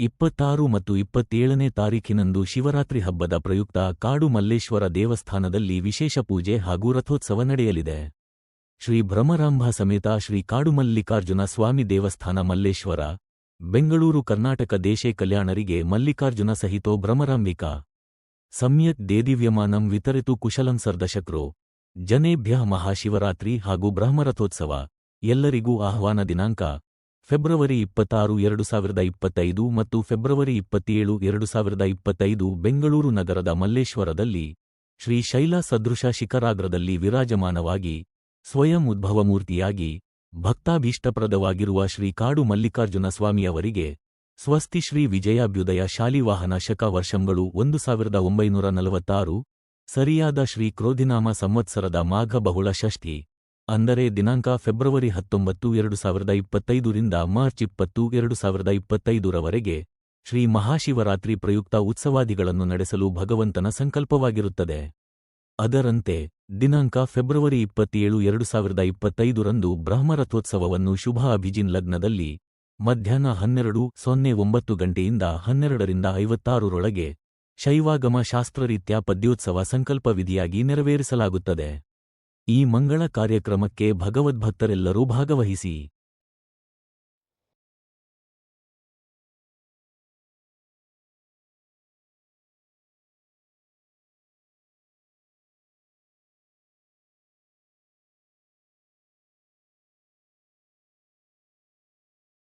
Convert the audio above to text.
ಇಪ್ಪತ್ತಾರು ಮತ್ತು ಇಪ್ಪತ್ತೇಳನೇ ತಾರೀಖಿನಂದು ಶಿವರಾತ್ರಿ ಹಬ್ಬದ ಪ್ರಯುಕ್ತ ಕಾಡು ಮಲ್ಲೇಶ್ವರ ದೇವಸ್ಥಾನದಲ್ಲಿ ವಿಶೇಷ ಪೂಜೆ ಹಾಗೂ ರಥೋತ್ಸವ ನಡೆಯಲಿದೆ. ಶ್ರೀ ಭ್ರಮರಾಂಭ ಸಮೇತ ಶ್ರೀ ಕಾಡುಮಲ್ಲಿಕಾರ್ಜುನ ಸ್ವಾಮಿ ದೇವಸ್ಥಾನ ಮಲ್ಲೇಶ್ವರ, ಬೆಂಗಳೂರು ಕರ್ನಾಟಕ ದೇಶೇ ಕಲ್ಯಾಣರಿಗೆ ಮಲ್ಲಿಕಾರ್ಜುನ ಸಹಿತೋ ಭ್ರಮರಾಂಬಿಕಾ ಸಮ್ಯಕ್ ದೇದಿವ್ಯಮಾನಂ ವಿತರಿತು ಕುಶಲಂ ಸರ್ದಶಕ್ರೋ. ಜನೇಭ್ಯ ಮಹಾಶಿವರಾತ್ರಿ ಹಾಗೂ ಬ್ರಹ್ಮರಥೋತ್ಸವ. ಎಲ್ಲರಿಗೂ ಆಹ್ವಾನ ದಿನಾಂಕ ಫೆಬ್ರವರಿ ಇಪ್ಪತ್ತಾರು, ಎರಡು ಸಾವಿರದ ಇಪ್ಪತ್ತೈದು ಮತ್ತು ಫೆಬ್ರವರಿ ಇಪ್ಪತ್ತೇಳು, ಎರಡು ಸಾವಿರದ ಇಪ್ಪತ್ತೈದು ಬೆಂಗಳೂರು ನಗರದ ಮಲ್ಲೇಶ್ವರದಲ್ಲಿ ಶ್ರೀ ಶೈಲ ಸದೃಶ ಶಿಖರಾಗ್ರದಲ್ಲಿ ವಿರಾಜಮಾನವಾಗಿ ಸ್ವಯಂ ಉದ್ಭವಮೂರ್ತಿಯಾಗಿ ಭಕ್ತಾಭೀಷ್ಟಪ್ರದವಾಗಿರುವ ಶ್ರೀ ಕಾಡು ಮಲ್ಲಿಕಾರ್ಜುನ ಸ್ವಾಮಿಯವರಿಗೆ ಸ್ವಸ್ತಿ ಶ್ರೀ ವಿಜಯಾಭ್ಯುದಯ ಶಾಲಿವಾಹನ ಶಕ ವರ್ಷಂಗಳು ಒಂದು ಸಾವಿರದ ಒಂಬೈನೂರ ನಲವತ್ತಾರು, ಸರಿಯಾದ ಶ್ರೀ ಕ್ರೋಧಿನಾಮ ಸಂವತ್ಸರದ ಮಾಘ ಬಹುಳ ಷಷ್ಠಿ. ಅಂದರೆ ದಿನಾಂಕ ಫೆಬ್ರವರಿ ಹತ್ತೊಂಬತ್ತು, ಎರಡು ಸಾವಿರದ ಇಪ್ಪತ್ತೈದರಿಂದ ಮಾರ್ಚ್ ಇಪ್ಪತ್ತು, ಎರಡು ಸಾವಿರದ ಇಪ್ಪತ್ತೈದರವರೆಗೆ ಶ್ರೀ ಮಹಾಶಿವರಾತ್ರಿ ಪ್ರಯುಕ್ತ ಉತ್ಸವಾದಿಗಳನ್ನು ನಡೆಸಲು ಭಗವಂತನ ಸಂಕಲ್ಪವಾಗಿರುತ್ತದೆ. ಅದರಂತೆ, ದಿನಾಂಕ ಫೆಬ್ರವರಿ ಇಪ್ಪತ್ತೇಳು, ಎರಡು ಸಾವಿರದ ಇಪ್ಪತ್ತೈದರಂದು ಬ್ರಹ್ಮರಥೋತ್ಸವವನ್ನು ಶುಭ ಅಭಿಜಿನ್ ಲಗ್ನದಲ್ಲಿ ಮಧ್ಯಾಹ್ನ ಹನ್ನೆರಡು, ಸೊನ್ನೆ, ಒಂಬತ್ತು ಗಂಟೆಯಿಂದ ಹನ್ನೆರಡರಿಂದ ಐವತ್ತಾರರೊಳಗೆ ಶೈವಾಗಮ ಶಾಸ್ತ್ರರೀತ್ಯ ಪದ್ಯೋತ್ಸವ ಸಂಕಲ್ಪ ವಿಧಿಯಾಗಿ ನೆರವೇರಿಸಲಾಗುತ್ತದೆ. ಈ ಮಂಗಳ ಕಾರ್ಯಕ್ರಮಕ್ಕೆ ಭಗವದ್ಭಕ್ತರೆಲ್ಲರೂ ಭಾಗವಹಿಸಿ.